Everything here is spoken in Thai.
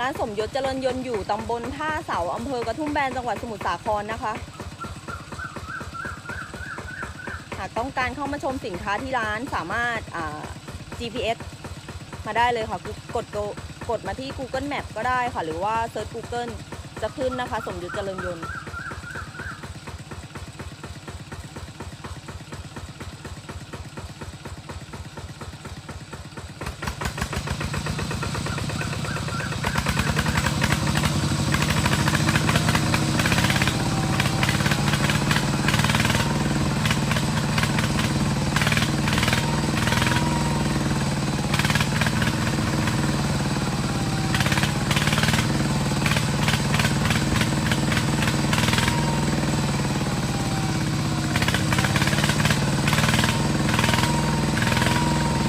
ร้านสมยศเจริญยนต์อยู่ตำบลท่าเสาอำเภอกระทุ่มแบนจังหวัดสมุทรสาครนะคะ หากต้องการเข้ามาชมสินค้าที่ร้านสามารถ GPS มาได้เลยค่ะกดกดมาที่ Google Map ก็ได้ค่ะ หรือว่าเซิร์ช Google จะขึ้นนะคะ สมยศเจริญยนต์